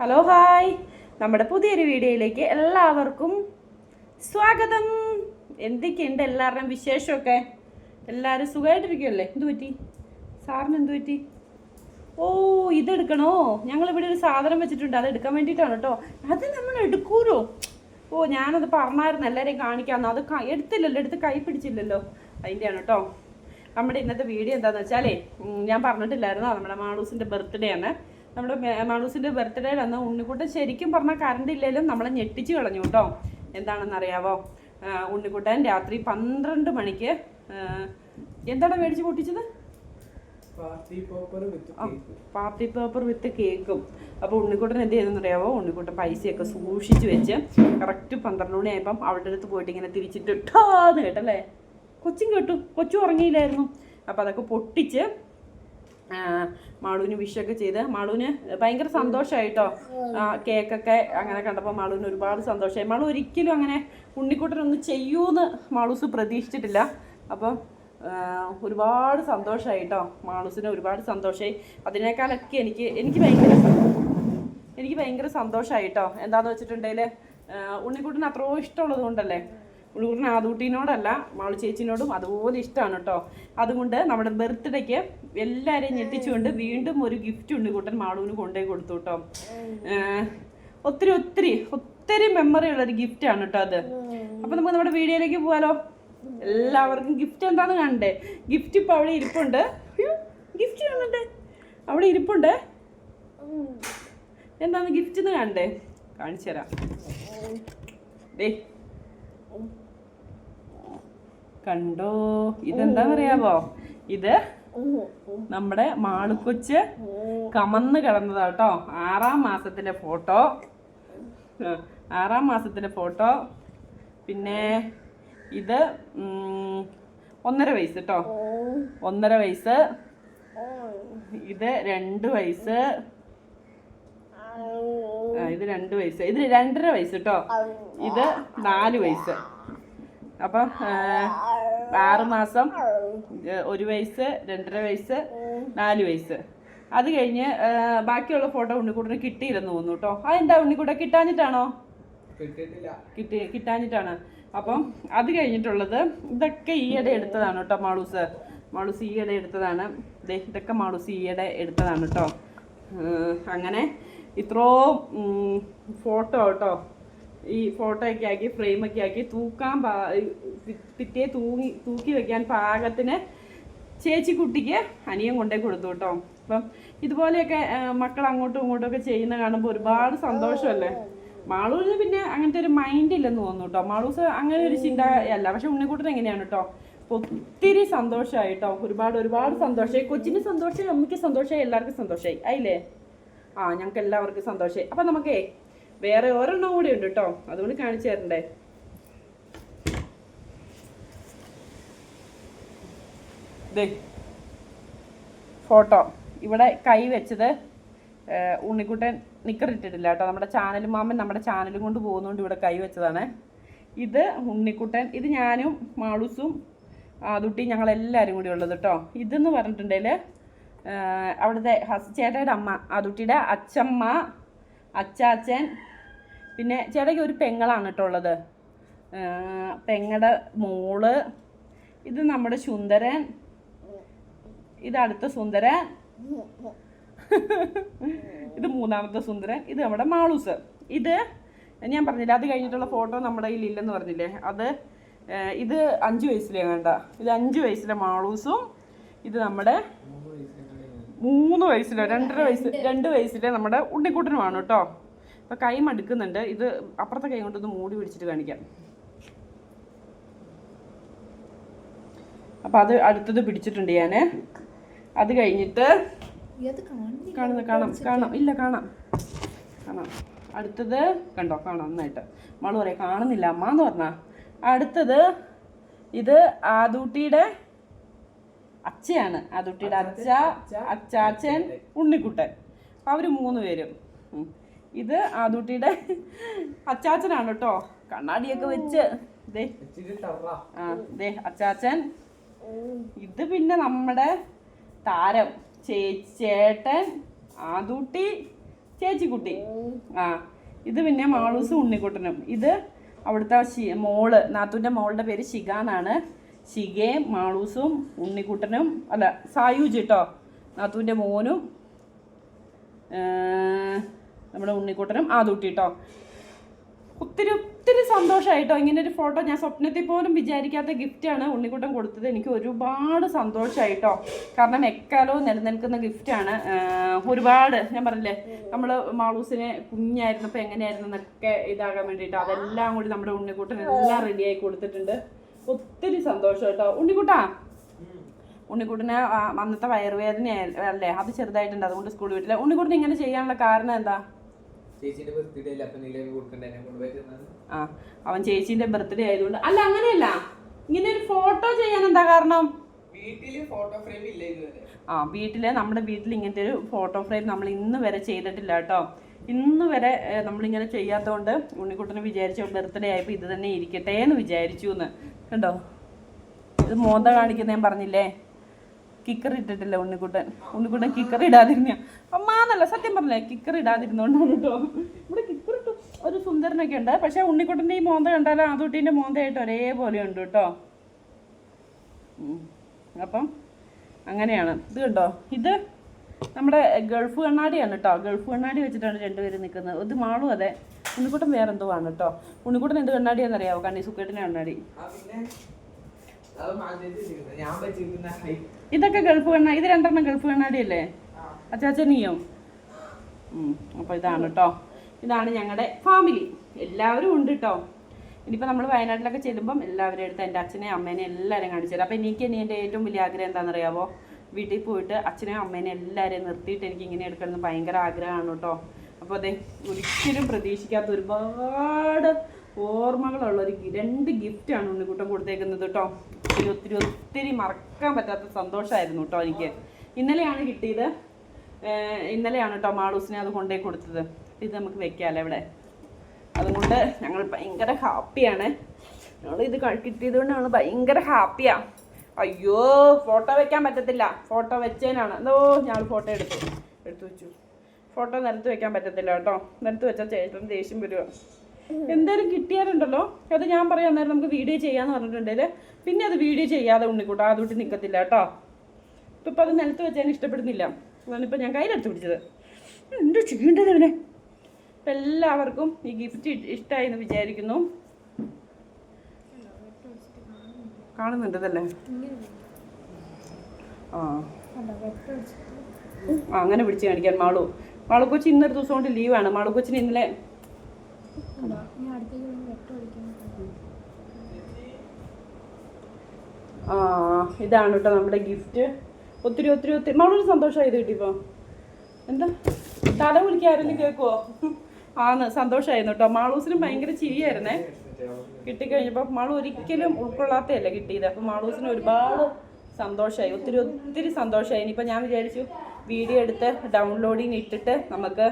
Hello hi നമ്മുടെ പുതിയൊരു വീഡിയോയിലേക്ക് എല്ലാവർക്കും സ്വാഗതം. എന്തൊക്കെയുണ്ട് എല്ലാവരുടെയും വിശേഷമൊക്കെ? എല്ലാവരും സുഖമായിട്ടിരിക്കുമല്ലേ എന്തു പറ്റി? സാറിന് എന്തു പറ്റി? ഓ ഇതെടുക്കണോ? ഞങ്ങളിവിടെ ഒരു സാധനം വെച്ചിട്ടുണ്ട് അത് എടുക്കാൻ വേണ്ടിയിട്ടാണ് കേട്ടോ. അത് നമ്മൾ എടുക്കൂലോ ഓ ഞാനത് പറഞ്ഞായിരുന്നു എല്ലാവരെയും കാണിക്കാമെന്ന്. അത് എടുത്തില്ലല്ലോ എടുത്ത് കൈ പിടിച്ചില്ലല്ലോ. അതിന്റെയാണ് കേട്ടോ. നമ്മുടെ ഇന്നത്തെ വീഡിയോ എന്താണെന്ന് വെച്ചാലേ ഞാൻ പറഞ്ഞിട്ടില്ലായിരുന്നോ നമ്മുടെ മാളൂസിന്റെ ബർത്ത്ഡേ ആണ്. നമ്മുടെ മാളൂസിന്റെ ബർത്ത്ഡേ അന്ന് ഉണ്ണിക്കുട്ടൻ ശരിക്കും പറഞ്ഞാൽ കറണ്ട് ഇല്ലെങ്കിലും നമ്മളെ ഞെട്ടിച്ച് കളഞ്ഞു കേട്ടോ. എന്താണെന്ന് അറിയാവോ ഉണ്ണിക്കുട്ടൻ രാത്രി പന്ത്രണ്ട് മണിക്ക് എന്താണ് മേടിച്ച് പൊട്ടിച്ചത്? Party popper with party paper with കേക്കും. അപ്പോൾ ഉണ്ണിക്കുട്ടൻ എന്ത് ചെയ്തെന്ന് അറിയാവോ ഉണ്ണിക്കുട്ടൻ പൈസയൊക്കെ സൂക്ഷിച്ച് വെച്ച് കറക്റ്റ് പന്ത്രണ്ട് മണിയായപ്പം അവളുടെ അടുത്ത് പോയിട്ട് ഇങ്ങനെ തിരിച്ചിട്ട് ഇട്ടാന്ന് കേട്ടല്ലേ? കൊച്ചും കേട്ടു. കൊച്ചു ഉറങ്ങിയില്ലായിരുന്നു. അപ്പോൾ അതൊക്കെ പൊട്ടിച്ച് മാളുവിന് വിഷൊക്കെ ചെയ്ത്. മാളുവിന് ഭയങ്കര സന്തോഷമായിട്ടോ കേക്കൊക്കെ അങ്ങനെ കണ്ടപ്പോൾ മാളുവിന് ഒരുപാട് സന്തോഷമായി മാളു ഒരിക്കലും അങ്ങനെ ഉണ്ണിക്കുട്ടനൊന്നും ചെയ്യൂന്ന് മാളൂസ് പ്രതീക്ഷിച്ചിട്ടില്ല. അപ്പം ഒരുപാട് സന്തോഷമായിട്ടോ മാളൂസിന് ഒരുപാട് സന്തോഷമായി അതിനേക്കാളൊക്കെ എനിക്ക് എനിക്ക് ഭയങ്കര എനിക്ക് ഭയങ്കര സന്തോഷമായിട്ടോ എന്താണെന്ന് വെച്ചിട്ടുണ്ടെങ്കിൽ ഉണ്ണിക്കുട്ടന് അത്രയോ ഇഷ്ടമുള്ളത് കൊണ്ടല്ലേ ഉണ്ണിക്കുട്ടൻ ആദൂട്ടീനോടല്ല മാളു ചേച്ചിനോടും അതുപോലെ ഇഷ്ടമാണ് കേട്ടോ. അതുകൊണ്ട് നമ്മുടെ ബർത്ത്ഡേക്ക് എല്ലാവരെയും ഞെട്ടിച്ചുകൊണ്ട് വീണ്ടും ഒരു ഗിഫ്റ്റ് ഉണ്ട് കൂട്ടൻ മാളുവിന് കൊണ്ടുപോയി കൊടുത്തു കേട്ടോ. ഒത്തിരി ഒത്തിരി ഒത്തിരി മെമ്മറി ഉള്ള ഒരു ഗിഫ്റ്റ് ആണ് കേട്ടോ അത്. അപ്പൊ നമുക്ക് നമ്മുടെ വീഡിയോയിലേക്ക് പോകാലോ എല്ലാവർക്കും ഗിഫ്റ്റ് എന്താണെന്ന് കണ്ടേ. ഗിഫ്റ്റ് ഇപ്പൊ അവിടെ ഇരിപ്പുണ്ട്. ഗിഫ്റ്റ് കാണണ്ടേ? അവിടെ ഇരിപ്പുണ്ട്. എന്താണ് ഗിഫ്റ്റ് എന്ന് കാണണ്ടേ കാണിച്ചു തരാം. ദേ കണ്ടോ? ഇതെന്താ പറയാവോ ഇത് നമ്മുടെ മാളുക്കൊച്ച് കമന്ന് കിടന്നതാ കേട്ടോ. ആറാം മാസത്തിലെ ഫോട്ടോ. ആറാം മാസത്തിലെ ഫോട്ടോ. പിന്നെ ഇത് ഒന്നര വയസ്സ് കേട്ടോ. ഒന്നര വയസ്സ്. ഇത് രണ്ട് വയസ്സ്. ഇത് രണ്ട് വയസ്സ്. ഇത് രണ്ടര വയസ്സ് കേട്ടോ. ഇത് നാല് വയസ്സ്. അപ്പൊ ആറ് മാസം ഒരു വയസ്സ് രണ്ടര വയസ്സ് നാല് വയസ്സ്. അത് കഴിഞ്ഞ് ബാക്കിയുള്ള ഫോട്ടോ ഉണ്ണിക്കുട്ടന് കിട്ടിയില്ലെന്ന് തോന്നുന്നു കേട്ടോ അതെന്താ ഉണ്ണിക്കൂടെ കിട്ടാഞ്ഞിട്ടാണോ? കിട്ടി കിട്ടാഞ്ഞിട്ടാണ്. അപ്പം അത് കഴിഞ്ഞിട്ടുള്ളത് ഇതൊക്കെ ഈയിടെ എടുത്തതാണ് കേട്ടോ മാളൂസ്. മാളൂസ് ഈയിടെ എടുത്തതാണ്. ഇതൊക്കെ മാളൂസ് ഈയിടെ എടുത്തതാണ് കേട്ടോ അങ്ങനെ ഇത്രോ ഫോട്ടോ കേട്ടോ ഈ ഫോട്ടോ ഒക്കെ ആക്കി ഫ്രെയിമൊക്കെ ആക്കി തൂക്കാൻ പിറ്റേ തൂങ്ങി തൂക്കി വെക്കാൻ പാകത്തിന് ചേച്ചി കുട്ടിക്ക് അനിയൻ കൊണ്ടേ കൊടുത്തു കേട്ടോ. അപ്പം ഇതുപോലെയൊക്കെ മക്കൾ അങ്ങോട്ടും ഇങ്ങോട്ടും ഒക്കെ ചെയ്യുന്ന കാണുമ്പോൾ ഒരുപാട് സന്തോഷമല്ലേ? മാളൂരിന് പിന്നെ അങ്ങനത്തെ ഒരു മൈൻഡ് ഇല്ലെന്ന് തോന്നുന്നു കേട്ടോ. മാളൂസ് അങ്ങനെ ഒരു ചിന്ത അല്ല. പക്ഷെ ഉണ്ണിക്കുട്ടൻ എങ്ങനെയാണ് കേട്ടോ? ഒത്തിരി സന്തോഷമായി കേട്ടോ. ഒരുപാട് ഒരുപാട് സന്തോഷമായി. കൊച്ചിന് സന്തോഷമായി അമ്മയ്ക്ക് സന്തോഷമായി എല്ലാവർക്കും സന്തോഷമായി. ആയില്ലേ? ആ ഞങ്ങൾക്ക് എല്ലാവർക്കും സന്തോഷമായി. അപ്പം നമുക്കേ വേറെ ഒരെണ്ണം കൂടി ഉണ്ട് കേട്ടോ അതുകൊണ്ട് കാണിച്ചു തരണ്ടേ? ഫോട്ടോ. ഇവിടെ കൈ വെച്ചത് ഉണ്ണിക്കുട്ടൻ നിക്കറിട്ടിട്ടില്ല കേട്ടോ നമ്മുടെ ചാനൽ മാമൻ നമ്മുടെ ചാനലും കൊണ്ട് പോകുന്നതുകൊണ്ട് ഇവിടെ കൈ വെച്ചതാണ്. ഇത് ഉണ്ണിക്കുട്ടൻ ഇത് ഞാനും മാളൂസും ആദുട്ടി ഞങ്ങളെല്ലാവരും കൂടി ഉള്ളത് കേട്ടോ ഇതെന്ന് പറഞ്ഞിട്ടുണ്ടെങ്കിൽ അവിടുത്തെ ഹസ് ചേട്ടയുടെ അമ്മ ആദുട്ടിയുടെ അച്ചമ്മ അച്ചാച്ചൻ പിന്നെ ചേട്ടയ്ക്ക് ഒരു പെങ്ങളാണ് കേട്ടോ ഉള്ളത്. പെങ്ങടെ മോൾ ഇത് നമ്മുടെ സുന്ദരൻ ഇത് അടുത്ത സുന്ദരൻ ഇത് മൂന്നാമത്തെ സുന്ദരൻ ഇത് നമ്മുടെ മാളൂസ്. ഇത് ഞാൻ പറഞ്ഞില്ലേ അത് കഴിഞ്ഞിട്ടുള്ള ഫോട്ടോ നമ്മുടെ കയ്യിൽ ഇല്ലെന്ന് പറഞ്ഞില്ലേ അത് ഇത് അഞ്ച് വയസ്സിലെ വേണ്ട ഇത് അഞ്ച് വയസ്സിലെ മാളൂസും ഇത് നമ്മുടെ മൂന്ന് വയസ്സിലോ രണ്ടര വയസ്സ് രണ്ട് വയസ്സിലെ നമ്മുടെ ഉണ്ണിക്കുട്ടനുമാണ് കേട്ടോ. അപ്പം കൈ മടുക്കുന്നുണ്ട് ഇത് അപ്പുറത്തെ കൈ കൊണ്ടൊന്ന് മൂടി പിടിച്ചിട്ട് കാണിക്കാം. അപ്പം അത് അടുത്തത് പിടിച്ചിട്ടുണ്ട് ഞാൻ അത് കഴിഞ്ഞിട്ട് കാണുന്ന കാണാം. കാണാം. ഇല്ല കാണാം. കാണാം. അടുത്തത് കണ്ടോ? കാണാം നന്നായിട്ട്. മോൾ പറയാം കാണുന്നില്ല അമ്മ എന്ന് പറഞ്ഞാൽ അടുത്തത് ഇത് ആദൂട്ടിയുടെ അച്ഛയാണ്. ആദൂട്ടിയുടെ അച്ഛ അച്ചാച്ചൻ ഉണ്ണിക്കുട്ടൻ. അവർ മൂന്ന് പേരും. ഇത് ആദൂട്ടിയുടെ അച്ചാച്ചനാണ് കേട്ടോ. കണ്ണാടിയൊക്കെ വെച്ച്. ദേ. അച്ചാച്ചൻ. ഇത് പിന്നെ നമ്മുടെ താരം ചേട്ടൻ ആദൂട്ടി ചേച്ചിക്കുട്ടി. ആ ഇത് പിന്നെ മാളൂസും ഉണ്ണിക്കുട്ടനും. ഇത് അവിടുത്തെ മോൾ നാത്തൂന്റെ മോളുടെ പേര് എന്നാണ് ശിഖയും മാളൂസും ഉണ്ണിക്കുട്ടനും അല്ല സായൂജ് കേട്ടോ നാത്തൂന്റെ മോനും. നമ്മുടെ ഉണ്ണിക്കുട്ടനും ആദൂട്ടി കേട്ടോ ഒത്തിരി ഒത്തിരി സന്തോഷമായിട്ടോ ഇങ്ങനെ ഒരു ഫോട്ടോ ഞാൻ സ്വപ്നത്തിൽ പോലും വിചാരിക്കാത്ത ഗിഫ്റ്റാണ് ഉണ്ണിക്കുട്ടൻ കൊടുത്തത്. എനിക്ക് ഒരുപാട് സന്തോഷമായിട്ടോ കാരണം എക്കാലവും നിലനിൽക്കുന്ന ഗിഫ്റ്റാണ് ഒരുപാട് ഞാൻ പറഞ്ഞില്ലേ നമ്മൾ മാളൂസിനെ കുഞ്ഞായിരുന്നപ്പോൾ എങ്ങനെയായിരുന്നു എന്നൊക്കെ ഇതാകാൻ വേണ്ടിയിട്ട്. അതെല്ലാം കൂടി നമ്മുടെ ഉണ്ണിക്കുട്ടൻ എല്ലാം റെഡിയായി കൊടുത്തിട്ടുണ്ട്. ഒത്തിരി സന്തോഷം കേട്ടോ ഉണ്ണിക്കുട്ടാ ഉണ്ണിക്കുട്ടന് അന്നത്തെ വയറുവേദന അല്ലേ അത് ചെറുതായിട്ടുണ്ട്. അതുകൊണ്ട് സ്കൂളിൽ വിട്ടില്ല. ഉണ്ണിക്കുട്ടിന് ഇങ്ങനെ ചെയ്യാനുള്ള കാരണം എന്താ? ആ അവൻ ചേച്ചീന്റെ ബർത്ത്ഡേ ആയതുകൊണ്ട്. അല്ല അങ്ങനെയല്ല. ഇങ്ങനെ ഒരു ഫോട്ടോ ചെയ്യാൻ എന്താ കാരണം? ആ വീട്ടിലെ നമ്മുടെ വീട്ടിൽ ഇങ്ങനത്തെ ഒരു ഫോട്ടോ ഫ്രെയിം നമ്മൾ ഇന്ന് വരെ ചെയ്തിട്ടില്ല കേട്ടോ. ഇന്ന് വരെ നമ്മളിങ്ങനെ ചെയ്യാത്തതുകൊണ്ട് ഉണ്ണിക്കുട്ടന് വിചാരിച്ച ബർത്ത്ഡേ ആയപ്പോൾ ഇത് തന്നെ ഇരിക്കട്ടെ എന്ന് വിചാരിച്ചു എന്ന്. കണ്ടോ? ഇത് മോന്ത കാണിക്കുന്ന ഞാൻ പറഞ്ഞില്ലേ? കിക്കർ ഇട്ടിട്ടില്ല ഉണ്ണിക്കുട്ടൻ. ഉണ്ണിക്കുട്ടൻ കിക്കർ ഇടാതിരുന്ന അമ്മാന്നല്ല സത്യം പറഞ്ഞില്ലേ കിക്കർ ഇടാതിരുന്നോണ്ടാണ് കേട്ടോ ഇവിടെ കിക്കർ ഇട്ടു. ഒരു സുന്ദരനൊക്കെ ഉണ്ട്. പക്ഷെ ഉണ്ണിക്കുട്ടന്റെ ഈ മോന്ത കണ്ടാലും ആദൂട്ടീന്റെ മോന്തയായിട്ട് ഒരേപോലെ ഉണ്ട് കേട്ടോ അപ്പം അങ്ങനെയാണ്. ഇത് കണ്ടോ? ഇത് നമ്മുടെ ഗൾഫ് കണ്ണാടിയാണ് കേട്ടോ ഗൾഫ് കണ്ണാടി വെച്ചിട്ടാണ് രണ്ടുപേരും നിൽക്കുന്നത്. ഇത് മാളും അതെ. ഉണ്ണിക്കുട്ടൻ വേറെ എന്തോ ആണ് കേട്ടോ ഉണ്ണിക്കുട്ടൻ എന്ത് കണ്ണാടിയാണെന്നറിയാവോ? കണ്ണി സുക്കേട്ടിന്റെ കണ്ണാടി. ഇതൊക്കെ ഗൾഫ് കണ്ണാടി ഇത് രണ്ടെണ്ണം ഗൾഫ് കണ്ണാടിയല്ലേ അച്ചാച്ചനിയോ അപ്പോൾ ഇതാണ് കേട്ടോ ഇതാണ് ഞങ്ങളുടെ ഫാമിലി. എല്ലാവരും ഉണ്ട് കേട്ടോ ഇനിയിപ്പോൾ നമ്മൾ വയനാട്ടിലൊക്കെ ചെല്ലുമ്പം എല്ലാവരും എടുത്ത് എന്റെ അച്ഛനെയും അമ്മേനെയും എല്ലാവരെയും കാണിച്ചു തരാം. അപ്പോൾ എനിക്ക് ഇനി എന്റെ ഏറ്റവും വലിയ ആഗ്രഹം എന്താണെന്നറിയാവോ വീട്ടിൽ പോയിട്ട് അച്ഛനെയും അമ്മേനെ എല്ലാവരെയും നിർത്തിയിട്ട് എനിക്ക് ഇങ്ങനെ എടുക്കണമെന്ന് ഭയങ്കര ആഗ്രഹമാണ് കേട്ടോ അപ്പോൾ അതെ ഒരിക്കലും പ്രതീക്ഷിക്കാത്ത ഒരുപാട് ഓർമ്മകളുള്ള ഒരു രണ്ട് ഗിഫ്റ്റാണ് ഉണ്ണിക്കുട്ടൻ കൊടുത്തേക്കുന്നത് കേട്ടോ. ഒത്തിരി ഒത്തിരി ഒത്തിരി മറക്കാൻ പറ്റാത്ത സന്തോഷമായിരുന്നു കേട്ടോ എനിക്ക്. ഇന്നലെയാണ് കിട്ടിയത്. ഇന്നലെയാണ് കേട്ടോ മാളൂസിനെ അത് കൊണ്ടേ കൊടുത്തത്. ഇത് നമുക്ക് വെക്കാമല്ലോ ഇവിടെ. അതുകൊണ്ട് ഞങ്ങൾ ഭയങ്കര ഹാപ്പിയാണ്. ഞങ്ങൾ ഇത് കിട്ടിയത് കൊണ്ട് ഞങ്ങൾ ഭയങ്കര ഹാപ്പിയാ. അയ്യോ ഫോട്ടോ വെക്കാൻ പറ്റത്തില്ല. ഫോട്ടോ വെച്ചേനാണ്. എന്തോ ഞങ്ങൾ ഫോട്ടോ എടുത്തു. എടുത്തു വെച്ചു. ഫോട്ടോ നിരത്ത് വെക്കാൻ പറ്റത്തില്ല കേട്ടോ. നിരത്ത് വെച്ചാൽ ചേട്ടൻ ദേഷ്യം വരുക എന്തായാലും കിട്ടിയാലുണ്ടല്ലോ. അത് ഞാൻ പറയാം നേരം നമുക്ക് വീഡിയോ ചെയ്യാന്ന് പറഞ്ഞിട്ടുണ്ടെങ്കിൽ പിന്നെ അത് വീഡിയോ ചെയ്യാതെ ഉണ്ണിക്കൂട്ടാ അതുകൊണ്ട് നിൽക്കത്തില്ല കേട്ടോ. ഇപ്പം അത് നിലത്ത് വെച്ചാൽ ഇഷ്ടപ്പെടുന്നില്ല. അതാണ് ഇപ്പം ഞാൻ കയ്യിലെടുത്ത് പിടിച്ചത്. എന്താ ചെയ്യേണ്ടത് ഇവനെ അപ്പം എല്ലാവർക്കും ഈ ഗിഫ്റ്റ് ഇഷ്ടമായി എന്ന് വിചാരിക്കുന്നു. കാണുന്നുണ്ടതല്ലേ? ആ. അങ്ങനെ പിടിച്ച് കാണിക്കാൻ മാളു. മാളു കൊച്ചി ഇന്നൊരു ദിവസം കൊണ്ട് ലീവാണ് മാളു കൊച്ചിന് ഇന്നലെ ആ ഇതാണ് കേട്ടോ നമ്മുടെ ഗിഫ്റ്റ്. ഒത്തിരി ഒത്തിരി ഒത്തിരി. നമ്മളൊരു സന്തോഷമായി ഇത് എന്താ? തല വിളിക്കാൻ ആരെങ്കിലും കേൾക്കുവോ ആന്ന് സന്തോഷമായിരുന്നു കേട്ടോ മാളൂസിനും ഭയങ്കര ചിരിയായിരുന്നേ. കിട്ടിക്കഴിഞ്ഞപ്പോൾ മാളു ഒരിക്കലും ഉൾക്കൊള്ളാത്തതല്ല കിട്ടിയത്. അപ്പം മാളൂസിന് ഒരുപാട് സന്തോഷമായി. ഒത്തിരി ഒത്തിരി സന്തോഷമായി. ഇനിയിപ്പോൾ ഞാൻ വിചാരിച്ചു വീഡിയോ എടുത്ത് ഡൗൺലോഡിങ് ഇട്ടിട്ട് നമുക്ക്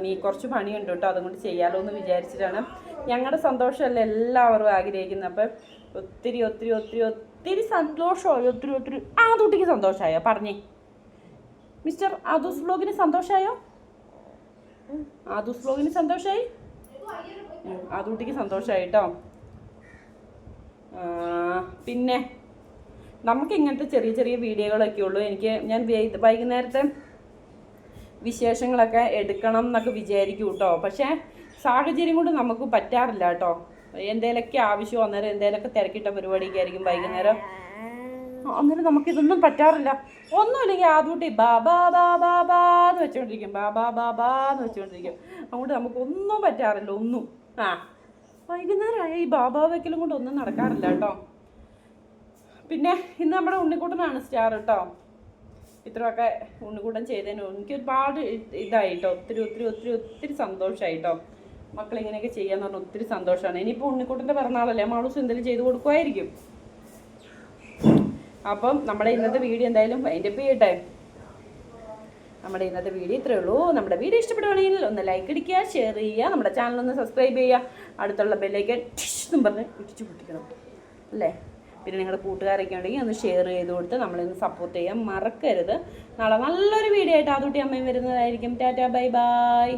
മീ കുറച്ച് പണിയുണ്ട് കേട്ടോ അതുകൊണ്ട് ചെയ്യാലോ എന്ന് വിചാരിച്ചിട്ടാണ്. ഞങ്ങളുടെ സന്തോഷമല്ല എല്ലാവരും ആഗ്രഹിക്കുന്നത്. അപ്പം ഒത്തിരി ഒത്തിരി ഒത്തിരി ഒത്തിരി സന്തോഷമായി ഒത്തിരി ഒത്തിരി. ആ കുട്ടിക്ക് സന്തോഷമായോ? പറഞ്ഞേ. മിസ്റ്റർ ആദൂസ് ബ്ലോഗിന് സന്തോഷമായോ? ആദൂസ് ബ്ലോഗിന് സന്തോഷമായി? ആദൂട്ടിക്ക് സന്തോഷമായി കേട്ടോ. പിന്നെ നമുക്ക് ഇങ്ങനത്തെ ചെറിയ ചെറിയ വീഡിയോകളൊക്കെ ഉള്ളൂ. എനിക്ക് ഞാൻ വൈകുന്നേരത്തെ വിശേഷങ്ങളൊക്കെ എടുക്കണം എന്നൊക്കെ വിചാരിക്കും കേട്ടോ. പക്ഷേ സാഹചര്യം കൊണ്ട് നമുക്ക് പറ്റാറില്ല കേട്ടോ. എന്തേലൊക്കെ ആവശ്യം അന്നേരം എന്തേലൊക്കെ തിരക്കിട്ട പരിപാടിയൊക്കെ ആയിരിക്കും വൈകുന്നേരം. ആ, നമുക്ക് ഇതൊന്നും പറ്റാറില്ല. ഒന്നുമില്ലെങ്കിൽ ആദ്യകൂട്ടി ബാബാ ബാബാ ബാ എന്ന് വെച്ചുകൊണ്ടിരിക്കും ബാബാ ബാബാ എന്ന് വെച്ചുകൊണ്ടിരിക്കും അതുകൊണ്ട് നമുക്കൊന്നും പറ്റാറില്ല ഒന്നും. ആ വൈകുന്നേരമായ ഈ ബാബാ വെക്കലും കൊണ്ട് ഒന്നും നടക്കാറില്ല കേട്ടോ. പിന്നെ ഇന്ന് നമ്മുടെ ഉണ്ണിക്കുട്ടനാണ് സ്റ്റാർ കേട്ടോ. ഇത്രയൊക്കെ ഉണ്ണുകൂടം ചെയ്തതിന് എനിക്ക് ഒരുപാട് ഇതായിട്ടോ ഒത്തിരി ഒത്തിരി ഒത്തിരി ഒത്തിരി സന്തോഷമായി കേട്ടോ മക്കളിങ്ങനെയൊക്കെ ചെയ്യാന്ന് പറഞ്ഞാൽ ഒത്തിരി സന്തോഷമാണ് ഇനിയിപ്പോൾ ഉണ്ണിക്കുട്ടന്റെ പിറന്നാളല്ലേ മാളൂസ് എന്തെങ്കിലും ചെയ്ത് കൊടുക്കുമായിരിക്കും അപ്പം നമ്മുടെ ഇന്നത്തെ വീഡിയോ എന്തായാലും അതിന്റെ ചെയ്യട്ടെ. നമ്മുടെ ഇന്നത്തെ വീഡിയോ ഇത്രയേ ഉള്ളൂ. നമ്മുടെ വീഡിയോ ഇഷ്ടപ്പെടുകയാണെങ്കിൽ ഒന്ന് ലൈക്ക് അടിക്കുക ഷെയർ ചെയ്യുക നമ്മുടെ ചാനൽ ഒന്ന് സബ്സ്ക്രൈബ് ചെയ്യുക. അടുത്തുള്ള ബെല്ലൈക്കൻ പറഞ്ഞ് ഇടിച്ചു പൊട്ടിക്കണം. അല്ലേ? പിന്നെ നിങ്ങളുടെ കൂട്ടുകാരൊക്കെ ഉണ്ടെങ്കിൽ ഒന്ന് ഷെയർ ചെയ്ത് കൊടുത്ത് നമ്മളിന്ന് സപ്പോർട്ട് ചെയ്യാൻ മറക്കരുത്. നാളെ നല്ലൊരു വീഡിയോ ആയിട്ട് ആദ്യത്തെ അമ്മയും വരുന്നതായിരിക്കും. Tata bye bye